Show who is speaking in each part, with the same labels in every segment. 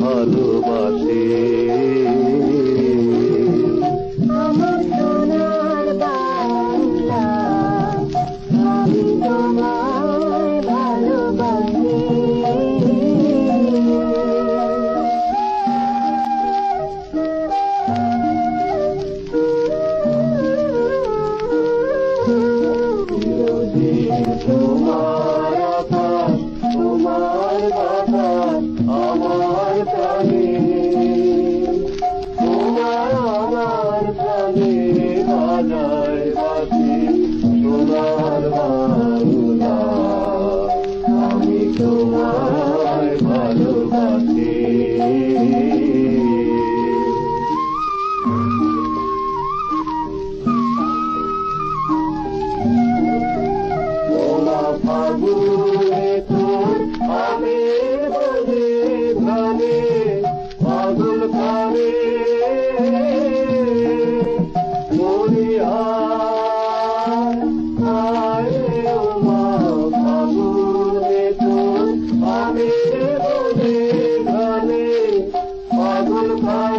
Speaker 1: ভালোবাসি।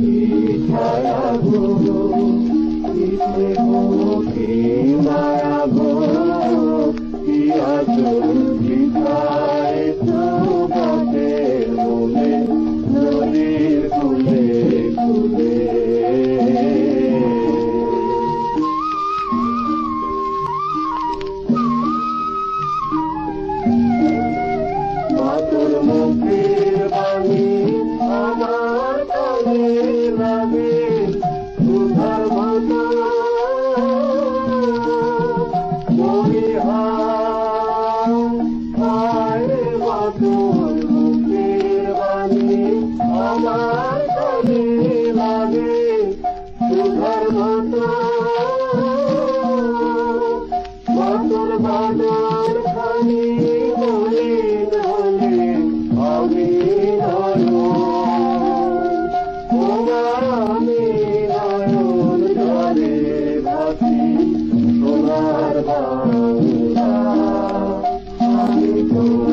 Speaker 1: ी
Speaker 2: আমার
Speaker 1: কাজে লাগে সুধার মতো। বাদর বাদর খালি বলে বলে আমি তোমার আমি নয়ন জলে ভাসি তোমার বাংলা। আমি তোমার